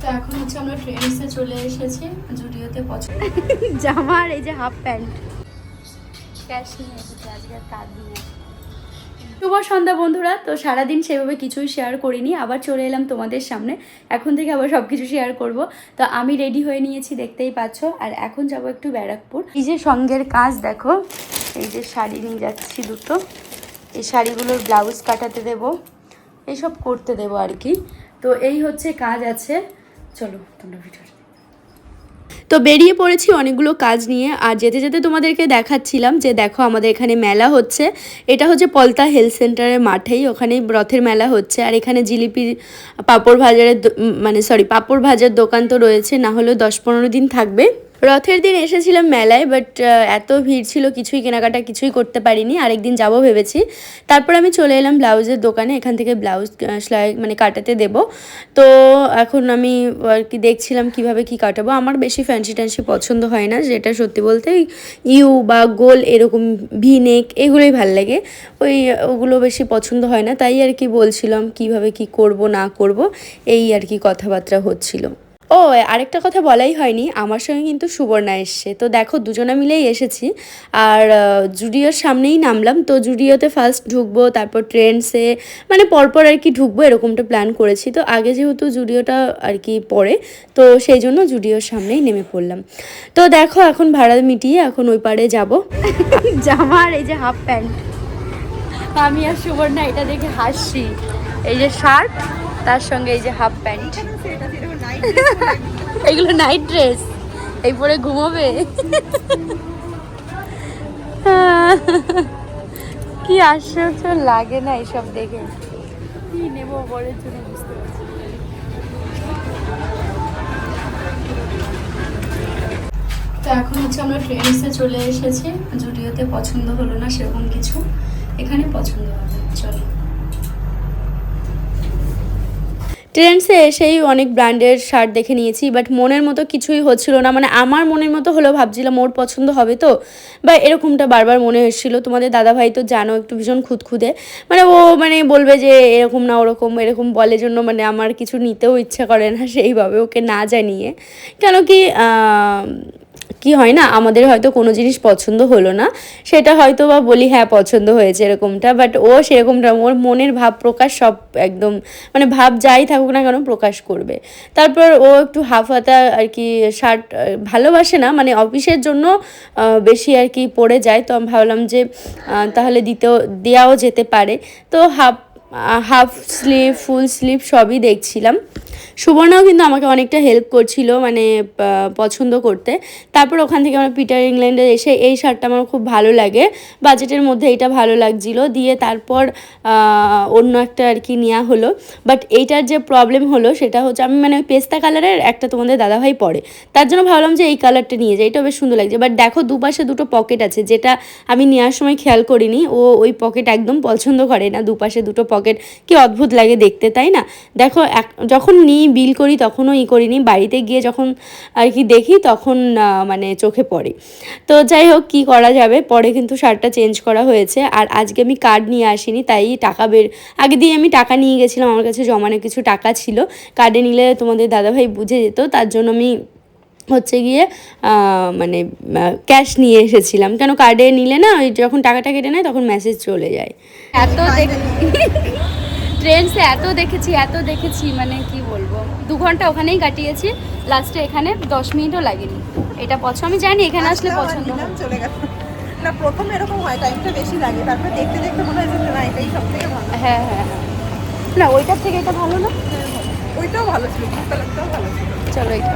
তো এখন হচ্ছে আমরা চলে এসেছি জুডিওতে পছন্দ জামার এই যে হাফ প্যান্ট ক্যাশ নিয়ে এসেছে আজকে আর কার্ড নিয়ে শুভ সন্ধ্যা বন্ধুরা তো সারাদিন সেভাবে কিছুই শেয়ার করিনি আবার চলে এলাম তোমাদের সামনে। এখন থেকে আবার সব কিছু শেয়ার করব। তো আমি রেডি হয়ে নিয়েছি দেখতেই পাচ্ছ। আর এখন যাব একটু ব্যারাকপুর। এই যে সঙ্গের কাজ দেখো এই যে শাড়ি নিয়ে যাচ্ছি দুটো। এই শাড়িগুলোর ব্লাউজ কাটাতে দেব এইসব করতে দেবো আর কি। তো এই হচ্ছে কাজ আছে। চলো, তোমরা ভিডিও তো বেরিয়ে পড়েছি অনেকগুলো কাজ নিয়ে, আর যেতে যেতে তোমাদেরকে দেখাচ্ছিলাম যে দেখো আমাদের এখানে মেলা হচ্ছে। এটা হচ্ছে পলতা হেলথ সেন্টারের মাঠেই, ওখানে রথের মেলা হচ্ছে। আর এখানে জিলিপির পাপড় ভাজারের মানে সরি পাপড় ভাজার দোকান তো রয়েছে, না হলেও দশ পনেরো দিন থাকবে। রথের দিন এসেছিলাম মেলায় বাট এত ভিড় ছিল, কিছুই কেনাকাটা কিছুই করতে পারিনি। আরেকদিন যাব ভেবেছি। তারপর আমি চলে এলাম ব্লাউজের দোকানে, এখান থেকে ব্লাউজ সেলাই মানে কাটাতে দেব। তো এখন আমি, আর কি দেখছিলাম কীভাবে কি কাটাবো। আমার বেশি ফ্যান্সি ট্যান্সি পছন্দ হয় না, যেটা সত্যি বলতে ইউ বা গোল এরকম ভি নেক এগুলোই ভালো লাগে। ওই, ওগুলো বেশি পছন্দ হয় না, তাই আর কি বলছিলাম কীভাবে কি করব, না করব, এই আর কি কথাবার্তা হচ্ছিল। ও, আরেকটা কথা বলাই হয়নি। আমার সঙ্গে কিন্তু সুবর্ণা এসছে। তো দেখো, দুজনে মিলেই এসেছি। আর জুডিওর সামনেই নামলাম। তো জুডিওতে ফার্স্ট ঢুকবো, তারপর ট্রেন্ডসে মানে পরপর আর কি ঢুকবো, এরকমটা প্ল্যান করেছি। তো আগে যেহেতু জুডিওটা আর কি পড়ে তো সেই জন্য জুডিওর সামনেই নেমে পড়লাম। তো দেখো, এখন ভাড়া মিটিয়ে এখন ওই পারে যাব। জামার এই যে হাফ প্যান্ট আমি আর সুবর্ণা এটা দেখে হাসছি। এই যে শার্ট তার সঙ্গে এই যে হাফ প্যান্ট এগুলো নাইট ড্রেস এই পরে ঘুমোবে। কি আশ্চর্য লাগে না এইসব দেখে। কি নেব বরের জন্য বুঝতে তো এখন হচ্ছে আমরা ট্রেন্সে চলে এসেছি। জুডিওতে পছন্দ হলো না সেরকম কিছু। এখানে পছন্দ হবে। চলো। ট্রেন্ডসে এসেই অনেক ব্র্যান্ডের শার্ট দেখে নিয়েছি বাট মনের মতো কিছুই হচ্ছিল না। মানে আমার মনের মতো হলেও ভাবছিলাম ওর পছন্দ হবে তো, বা এরকমটা বারবার মনে হচ্ছিল। তোমাদের দাদাভাই তো জানো, একটু ভীষণ খুদখুদে মানে ও মানে বলবে যে, এরকম না, ওরকম, এরকম বলে জন্য মানে আমার কিছু নিতেও ইচ্ছা করে না, সেইভাবে ওকে না জানিয়ে। কেন কি কি হয় না, আমাদের হয়তো কোনো জিনিস পছন্দ হলো না, সেটা হয়তো বা বলি হ্যাঁ পছন্দ হয়েছে এরকমটা। বাট ও সেরকমটা, ওর মনের ভাব প্রকাশ সব একদম মানে ভাব যাই থাকুক না কেন প্রকাশ করবে। তারপর ও একটু হাফ হাতা আর কি শার্ট ভালোবাসে না মানে অফিসের জন্য বেশি আর কি পড়ে যায়। তো আমি ভাবলাম যে তাহলে দিতেও, দেওয়াও যেতে পারে। তো half half sleeve full sleeve সবই দেখছিলাম। সুবর্ণাও কিন্তু আমাকে অনেকটা হেল্প করছিল মানে পছন্দ করতে। তারপর ওখান থেকে আমরা পিটার ইংল্যান্ডে এসে এই শার্টটা আমার খুব ভালো লাগে। বাজেটের মধ্যে এটা ভালো লাগছিল। দিয়ে তারপর অন্য একটা আর কি নেওয়া হলো। বাট এইটার যে প্রবলেম হলো, সেটা হচ্ছে আমি মানে পেস্তা কালারের একটা তোমাদের দাদাভাই পরে। তার জন্য ভাবলাম যে এই কালারটা নিয়ে যাই। এটা বেশ সুন্দর লাগছে। বাট দেখো, দুপাশে দুটো পকেট আছে, যেটা আমি নেওয়ার সময় খেয়াল করিনি। ও ওই পকেট একদম পছন্দ করে না। দুপাশে দুটো পকেট কি অদ্ভুত লাগে দেখতে, তাই না? দেখো, এক- যখন নিই, বিল করি, তখনও ই করিনি। বাড়িতে গিয়ে যখন আর কি দেখি, তখন মানে চোখে পড়ে। তো যাই হোক, কী করা যাবে? পরে কিন্তু শার্টটা চেঞ্জ করা হয়েছে। আর আজকে আমি কার্ড নিয়ে আসিনি, তাই টাকা বের, আগে দিয়ে আমি টাকা নিয়ে গেছিলাম, আমার কাছে জমানো কিছু টাকা ছিল। কার্ডে নিলে তোমাদের দাদাভাই বুঝে যেত, তার জন্য আমি হচ্ছে গিয়ে মানে ক্যাশ নিয়ে এসেছিলাম। কেন কার্ডে নিলে না ওই যখন টাকাটা কেটে নেয় তখন মেসেজ চলে যায়। এত ট্রেন্সে এত দেখেছি এত দেখেছি মানে কি বলব? দু ঘণ্টা ওখানেই কাটিয়েছি লাস্টে এখানে দশ মিনিটও লাগেনি। এটা পছন্দ আমি জানি এখানে আসলে পছন্দ চলে গেল। না প্রথম এরকম হয় টাইমটা বেশি লাগে। তারপর দেখতে দেখতে মনে হয় যে না এটাই সব থেকে ভালো। হ্যাঁ হ্যাঁ হ্যাঁ। না ওইটার থেকে এটা ভালো না? ওইটাও ভালো ছিল ভালো ছিল। চলো এটা।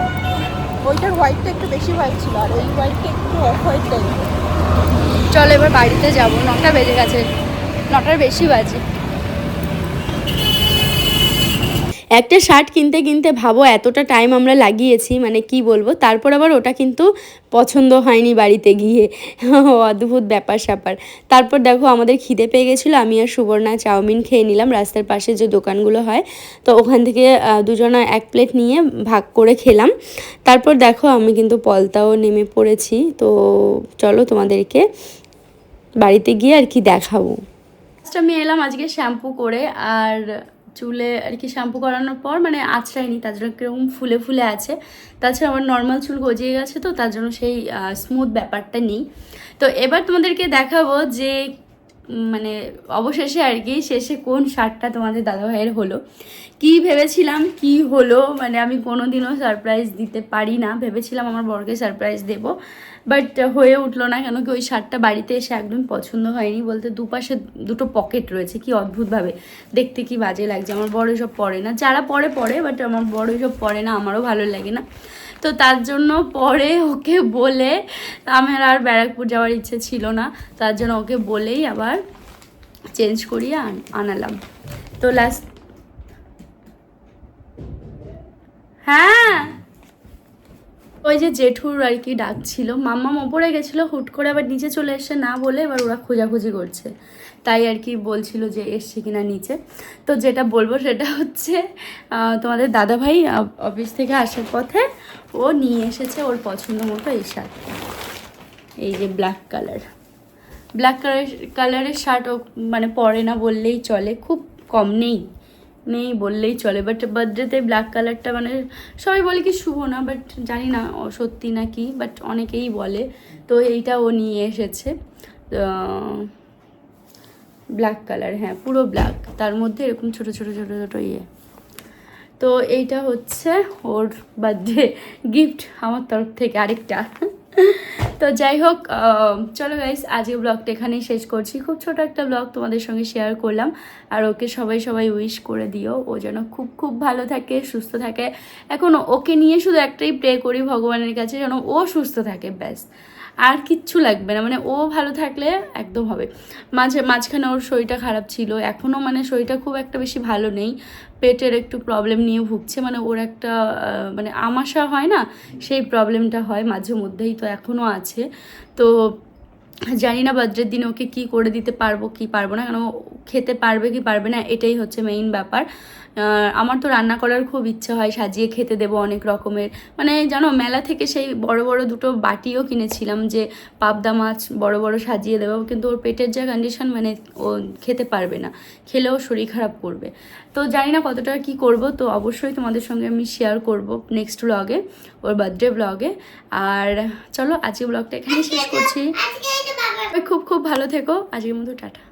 ওইটার হোয়াইটটা একটু বেশি হোয়াইট ছিল, আর ওই হোয়াইটটা একটু অফ হোয়াইট চলো, এবার বাড়িতে যাব। নটা বেজে গেছে। নটার বেশি বাজে। একটা শার্ট কিনতে কিনতে ভাবো এতটা টাইম আমরা লাগিয়েছি মানে কি বলব? তারপর আবার ওটা কিন্তু পছন্দ হয়নি বাড়িতে গিয়ে। অদ্ভুত ব্যাপার স্যাপার। তারপর দেখো আমাদের খিদে পেয়ে গেছিল, আমি আর সুবর্ণা চাউমিন খেয়ে নিলাম, রাস্তার পাশে যে দোকানগুলো হয়। তো ওখান থেকে দুজনা এক প্লেট নিয়ে ভাগ করে খেলাম। তারপর দেখো আমি কিন্তু পলতাও নেমে পড়েছি, তো চলো তোমাদেরকে বাড়িতে গিয়ে আর কি দেখাবো। আমি এলাম আজকে শ্যাম্পু করে, আর চুলে আর কি শ্যাম্পু করানোর পর মানে আছড়ায়নি তার জন্য কীরকম ফুলে ফুলে আছে। তাছাড়া আমার নর্মাল চুল গজিয়ে গেছে তো, তার জন্য সেই স্মুথ ব্যাপারটা নেই। তো এবার তোমাদেরকে দেখাবো যে মানে অবশেষে আর কি শেষে কোন শার্টটা তোমাদের দাদাভাইয়ের হলো? কি ভেবেছিলাম, কি হলো? মানে আমি কোনোদিনও সারপ্রাইজ দিতে পারি না। ভেবেছিলাম আমার বরকে সারপ্রাইজ দেব। বাট হয়ে উঠল না কেন কি ওই শার্টটা বাড়িতে এসে একদম পছন্দ হয়নি বলতে দুপাশে দুটো পকেট রয়েছে। কি অদ্ভুতভাবে। দেখতে কি বাজে লাগছে। আমার বড় সব পরে না। যারা পরে পরে। বাট আমার বড় সব পরে না। আমারও ভালো লাগে না। তো তার জন্য পরে ওকে বলে, আমার আর ব্যারাকপুর যাওয়ার ইচ্ছে ছিল না, তার জন্য ওকে বলেই আবার চেঞ্জ করিয়ে আন- আনালাম। তো লাস্ট হ্যাঁ! ওই যে জেঠুর আর কি ডাকছিল মাম্মাম ওপরে গেছিল, হুট করে আবার নিচে চলে এসে না বলে এবার ওরা খোঁজাখুঁজি করছে। তাই আর কি বলছিল যে এসছে কিনা নিচে। তো যেটা বলব সেটা হচ্ছে তোমাদের দাদাভাই অফিস থেকে আসার পথে ও নিয়ে এসেছে ওর পছন্দ মতো এই শার্টটা এই যে ব্ল্যাক কালার ব্ল্যাক কালার কালারের শার্ট ও মানে পরে না বললেই চলে, খুব কম নেই। নেই বললেই চলে বাট বার্থডেতে ব্ল্যাক কালারটা মানে সবাই বলে কি শুভ না বাট জানি না সত্যি না কি বাট অনেকেই বলে। তো এইটা ও নিয়ে এসেছে ব্ল্যাক কালার হ্যাঁ পুরো ব্ল্যাক তার মধ্যে এরকম ছোট ছোট ছোট ছোট ইয়ে। তো এইটা হচ্ছে ওর বার্থডে গিফট আমার তরফ থেকে আরেকটা। তো যাই হোক চলো গাইস আজকে ব্লগটা এখানেই শেষ করছি। খুব ছোট একটা ব্লগ তোমাদের সঙ্গে শেয়ার করলাম। আর ওকে সবাই সবাই উইশ করে দিও। ও যেন খুব খুব ভালো থাকে, সুস্থ থাকে। এখন ওকে নিয়ে শুধু একটাই প্রে করি ভগবানের কাছে, যেন ও সুস্থ থাকে, ব্যাস। আর কিচ্ছু লাগবে না। মানে ও ভালো থাকলে একদম হবে। মাঝে, মাঝখানে ওর শরীরটা খারাপ ছিল। এখনও মানে শরীরটা খুব একটা বেশি ভালো নেই। পেটের একটু প্রবলেম নিয়ে ভুগছে। মানে ওর একটা মানে আমাশা হয় না? সেই প্রবলেমটা হয় মাঝে মধ্যেই তো এখনও আছে। তো জানি না বার্থডের দিন ওকে কি করে দিতে পারব, কি পারব না, কেন খেতে পারবে কি পারবে না, এটাই হচ্ছে মেইন ব্যাপার। আমার তো রান্না করার খুব ইচ্ছে হয়, সাজিয়ে খেতে দেবো অনেক রকমের। মানে জানো, মেলা থেকে সেই বড় বড় দুটো বাটিও কিনেছিলাম যে পাবদা মাছ বড় বড় সাজিয়ে দেবো, কিন্তু ওর পেটের যা কন্ডিশন মানে ও খেতে পারবে না। খেলেও শরীর খারাপ করবে। তো জানি না কতটা কি করব, তো অবশ্যই তোমাদের সঙ্গে আমি শেয়ার করব নেক্সট ব্লগে ওর বার্থডে ব্লগে আর চলো আজকে ব্লগটা এখানে শেষ করছি। খুব খুব ভালো থেকো। আজকের মতো টাটা।